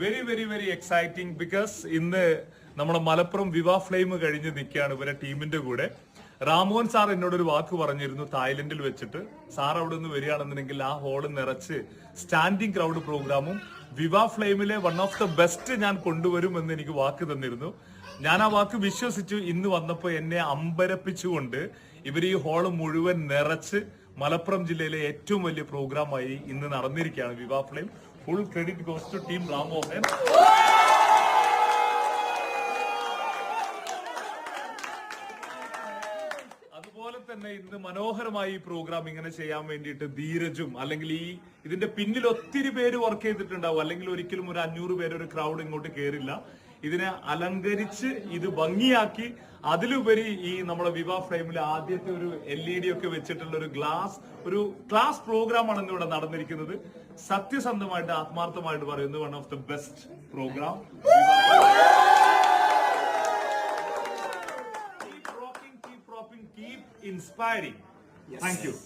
Very very very exciting because ഇന്ന് നമ്മുടെ Malappuram വിവാ flame കഴിഞ്ഞ് നിൽക്കുകയാണ് ഇവരെ ടീമിന്റെ കൂടെ. രാമോഹൻ സാർ എന്നോട് ഒരു വാക്ക് പറഞ്ഞിരുന്നു തായ്ലൻഡിൽ വെച്ചിട്ട്. സാർ അവിടെ നിന്ന് വരികയാണെന്നുണ്ടെങ്കിൽ ആ ഹോൾ നിറച്ച് സ്റ്റാൻഡിംഗ് ക്രൗഡ് പ്രോഗ്രാമും വിവാ ഫ്ലെയിമിലെ വൺ ഓഫ് ദ ബെസ്റ്റ് ഞാൻ കൊണ്ടുവരും എന്ന് എനിക്ക് വാക്ക് തന്നിരുന്നു. ഞാൻ ആ വാക്ക് വിശ്വസിച്ചു. ഇന്ന് വന്നപ്പോൾ എന്നെ അമ്പരപ്പിച്ചുകൊണ്ട് ഇവർ ഈ ഹോൾ മുഴുവൻ നിറച്ച് മലപ്പുറം ജില്ലയിലെ ഏറ്റവും വലിയ പ്രോഗ്രാമായി ഇന്ന് നടന്നിരിക്കുകയാണ് Viva Flame full credit goes to team അതുപോലെ തന്നെ ഇന്ന് മനോഹരമായി ഈ പ്രോഗ്രാം ഇങ്ങനെ ചെയ്യാൻ വേണ്ടിയിട്ട് ധീരജും അല്ലെങ്കിൽ ഈ ഇതിന്റെ പിന്നിൽ ഒത്തിരി പേര് വർക്ക് ചെയ്തിട്ടുണ്ടാവും. അല്ലെങ്കിൽ ഒരിക്കലും ഒരു അഞ്ഞൂറ് പേര് ഒരു ക്രൗഡ് ഇങ്ങോട്ട് കയറില്ല ഇതിനെ അലങ്കരിച്ച് ഇത് ഭംഗിയാക്കി. അതിലുപരി ഈ നമ്മുടെ വിവാ ഫ്രെയിമിൽ ആദ്യത്തെ ഒരു എൽ ഇ ഡി ഒക്കെ വെച്ചിട്ടുള്ള ഒരു ഗ്ലാസ് ഒരു ക്ലാസ് പ്രോഗ്രാം ആണ് ഇന്ന് ഇവിടെ നടന്നിരിക്കുന്നത്. സത്യസന്ധമായിട്ട് ആത്മാർത്ഥമായിട്ട് പറയുന്നത് one of the best programme keep thank keep